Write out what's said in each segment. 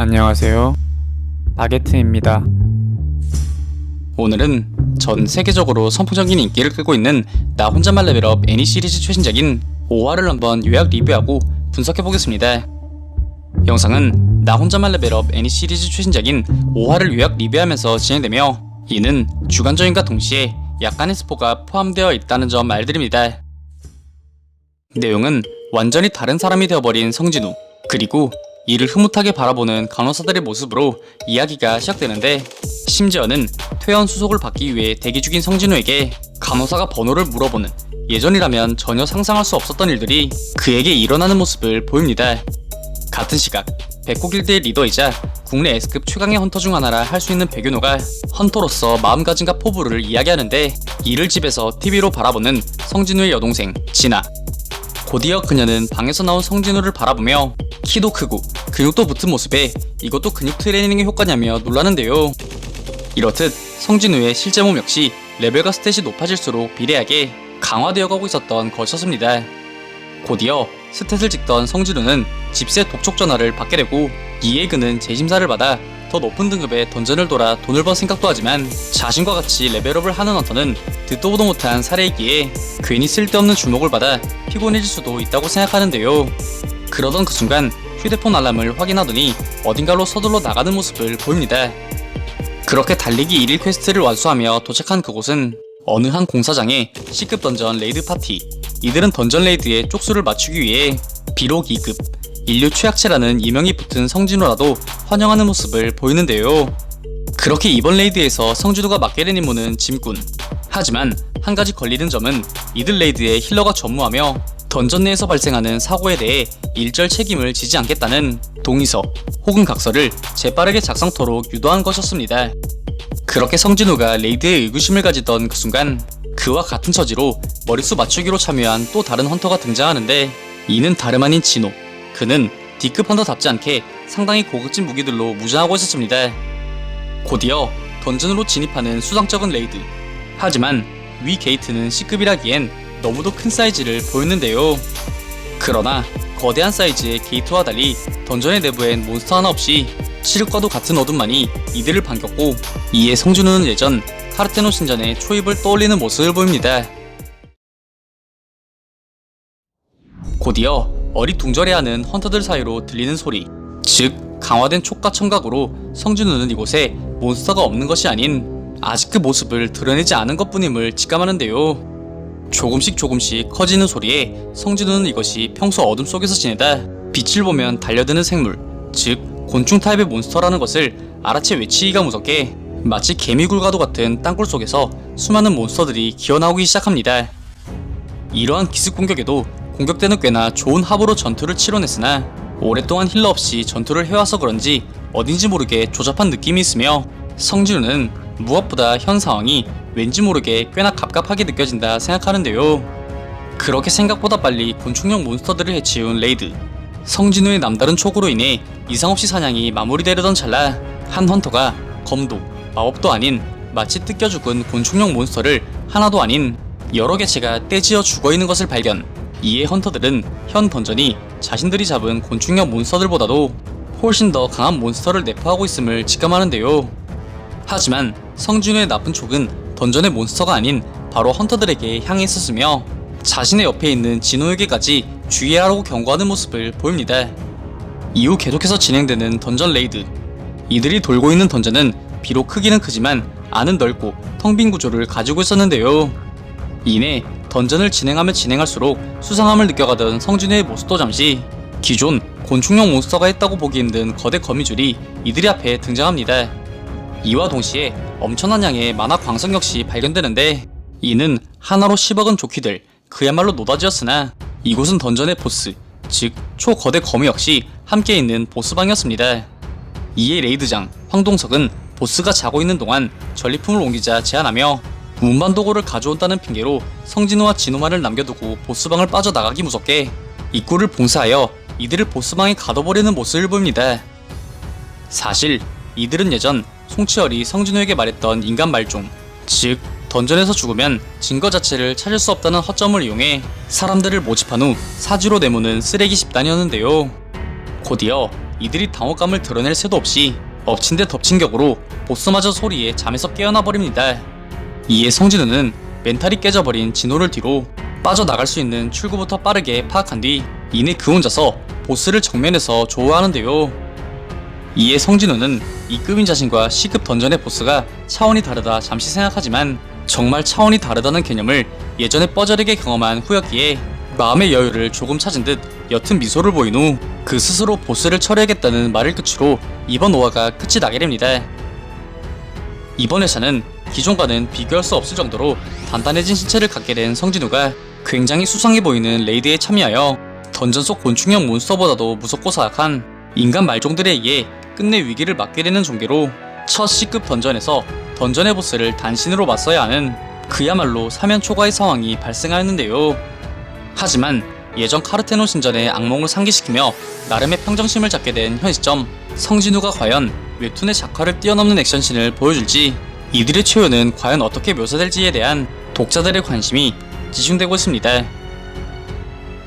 안녕하세요. 바게트입니다. 오늘은 전 세계적으로 선풍적인 인기를 끌고 있는 나 혼자만 레벨업 애니 시리즈 최신작인 5화를 한번 요약 리뷰하고 분석해 보겠습니다. 영상은 나 혼자만 레벨업 애니 시리즈 최신작인 5화를 요약 리뷰하면서 진행되며 이는 주관적인과 동시에 약간의 스포가 포함되어 있다는 점 알드립니다. 내용은 완전히 다른 사람이 되어버린 성진우 그리고 이를 흐뭇하게 바라보는 간호사들의 모습으로 이야기가 시작되는데 심지어는 퇴원 수속을 받기 위해 대기 중인 성진우에게 간호사가 번호를 물어보는 예전이라면 전혀 상상할 수 없었던 일들이 그에게 일어나는 모습을 보입니다. 같은 시각 백호길드의 리더이자 국내 S급 최강의 헌터 중 하나라 할 수 있는 백윤호가 헌터로서 마음가짐과 포부를 이야기하는데 이를 집에서 TV로 바라보는 성진우의 여동생 진아 곧이어 그녀는 방에서 나온 성진우를 바라보며 키도 크고 근육도 붙은 모습에 이것도 근육 트레이닝의 효과냐며 놀라는데요. 이렇듯 성진우의 실제 몸 역시 레벨과 스탯이 높아질수록 비례하게 강화되어 가고 있었던 것이었습니다. 곧이어 스탯을 찍던 성진우는 집세 독촉 전화를 받게 되고 이에 그는 재심사를 받아 더 높은 등급의 던전을 돌아 돈을 번 생각도 하지만 자신과 같이 레벨업을 하는 헌터는 듣도 보도 못한 사례이기에 괜히 쓸데없는 주목을 받아 피곤해질 수도 있다고 생각하는데요. 그러던 그 순간 휴대폰 알람을 확인하더니 어딘가로 서둘러 나가는 모습을 보입니다. 그렇게 달리기 1일 퀘스트를 완수하며 도착한 그곳은 어느 한 공사장의 C급 던전 레이드 파티. 이들은 던전 레이드의 쪽수를 맞추기 위해 비록 2급, 인류 최악체라는 이명이 붙은 성진우라도 환영하는 모습을 보이는데요. 그렇게 이번 레이드에서 성진우가 맡게 된 임무는 짐꾼. 하지만 한 가지 걸리는 점은 이들 레이드에 힐러가 전무하며 던전 내에서 발생하는 사고에 대해 일절 책임을 지지 않겠다는 동의서 혹은 각서를 재빠르게 작성토록 유도한 것이었습니다. 그렇게 성진우가 레이드에 의구심을 가지던 그 순간 그와 같은 처지로 머릿수 맞추기로 참여한 또 다른 헌터가 등장하는데 이는 다름 아닌 진호. 그는 D급 헌터답지 않게 상당히 고급진 무기들로 무장하고 있었습니다. 곧이어 던전으로 진입하는 수상적인 레이드. 하지만 위 게이트는 C급이라기엔 너무도 큰 사이즈를 보였는데요. 그러나 거대한 사이즈의 게이트와 달리 던전의 내부엔 몬스터 하나 없이 칠흑과도 같은 어둠만이 이들을 반겼고 이에 성준우는 예전 카르테노 신전의 초입을 떠올리는 모습을 보입니다. 곧이어 어리둥절해하는 헌터들 사이로 들리는 소리 즉 강화된 촉과 청각으로 성준우는 이곳에 몬스터가 없는 것이 아닌 아직 그 모습을 드러내지 않은 것뿐임을 직감하는데요. 조금씩 조금씩 커지는 소리에 성진우는 이것이 평소 어둠 속에서 지내다 빛을 보면 달려드는 생물, 즉 곤충 타입의 몬스터라는 것을 알아채 외치기가 무섭게 마치 개미굴과도 같은 땅굴 속에서 수많은 몬스터들이 기어나오기 시작합니다. 이러한 기습 공격에도 공격대는 꽤나 좋은 합으로 전투를 치러냈으나 오랫동안 힐러 없이 전투를 해와서 그런지 어딘지 모르게 조잡한 느낌이 있으며 성진우는 무엇보다 현 상황이 왠지 모르게 꽤나 갑갑하게 느껴진다 생각하는데요. 그렇게 생각보다 빨리 곤충형 몬스터들을 해치운 레이드. 성진우의 남다른 촉으로 인해 이상 없이 사냥이 마무리되려던 찰나 한 헌터가 검도, 마법도 아닌 마치 뜯겨 죽은 곤충형 몬스터를 하나도 아닌 여러 개체가 떼지어 죽어 있는 것을 발견. 이에 헌터들은 현 던전이 자신들이 잡은 곤충형 몬스터들보다도 훨씬 더 강한 몬스터를 내포하고 있음을 직감하는데요. 하지만 성준우의 나쁜 촉은 던전의 몬스터가 아닌 바로 헌터들에게 향해 있었으며 자신의 옆에 있는 진호에게까지 주의하라고 경고하는 모습을 보입니다. 이후 계속해서 진행되는 던전 레이드. 이들이 돌고 있는 던전은 비록 크기는 크지만 안은 넓고 텅 빈 구조를 가지고 있었는데요. 이내 던전을 진행하면 진행할수록 수상함을 느껴가던 성진우의 모습도 잠시 기존 곤충형 몬스터가 했다고 보기 힘든 거대 거미줄이 이들의 앞에 등장합니다. 이와 동시에 엄청난 양의 만화 광석 역시 발견되는데 이는 하나로 10억은 좋기들 그야말로 노다지였으나 이곳은 던전의 보스 즉 초거대 거미 역시 함께 있는 보스방이었습니다. 이에 레이드장 황동석은 보스가 자고 있는 동안 전리품을 옮기자 제안하며 운반 도구를 가져온다는 핑계로 성진우와 진우만을 남겨두고 보스방을 빠져나가기 무섭게 입구를 봉쇄하여 이들을 보스방에 가둬버리는 모습을 보입니다. 사실 이들은 예전 송치열이 성진우에게 말했던 인간 말종, 즉 던전에서 죽으면 증거 자체를 찾을 수 없다는 허점을 이용해 사람들을 모집한 후 사지로 내모는 쓰레기 집단이었는데요. 곧이어 이들이 당혹감을 드러낼 새도 없이 엎친 데 덮친 격으로 보스마저 소리에 잠에서 깨어나 버립니다. 이에 성진우는 멘탈이 깨져버린 진호를 뒤로 빠져나갈 수 있는 출구부터 빠르게 파악한 뒤 이내 그 혼자서 보스를 정면에서 조우하는데요. 이에 성진우는 2급인 자신과 C급 던전의 보스가 차원이 다르다 잠시 생각하지만 정말 차원이 다르다는 개념을 예전에 뻐저리게 경험한 후였기에 마음의 여유를 조금 찾은 듯 옅은 미소를 보인 후 그 스스로 보스를 처리하겠다는 말을 끝으로 이번 5화가 끝이 나게 됩니다. 이번 회차는 기존과는 비교할 수 없을 정도로 단단해진 신체를 갖게 된 성진우가 굉장히 수상해 보이는 레이드에 참여하여 던전 속 곤충형 몬스터보다도 무섭고 사악한 인간 말종들에 의해 끝내 위기를 맞게 되는 종계로 첫 C급 던전에서 던전의 보스를 단신으로 맞서야 하는 그야말로 사면 초과의 상황이 발생하였는데요. 하지만 예전 카르테논 신전의 악몽을 상기시키며 나름의 평정심을 잡게 된 현 시점 성진우가 과연 웹툰의 작화를 뛰어넘는 액션씬을 보여줄지 이들의 최후는 과연 어떻게 묘사될지에 대한 독자들의 관심이 지중되고 있습니다.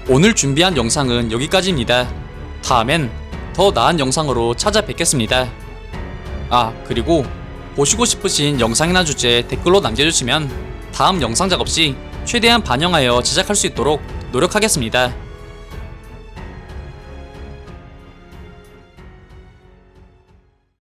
오늘 준비한 영상은 여기까지입니다. 다음엔 더 나은 영상으로 찾아뵙겠습니다. 아, 그리고 보시고 싶으신 영상이나 주제 댓글로 남겨주시면 다음 영상 작업 시 최대한 반영하여 제작할 수 있도록 노력하겠습니다.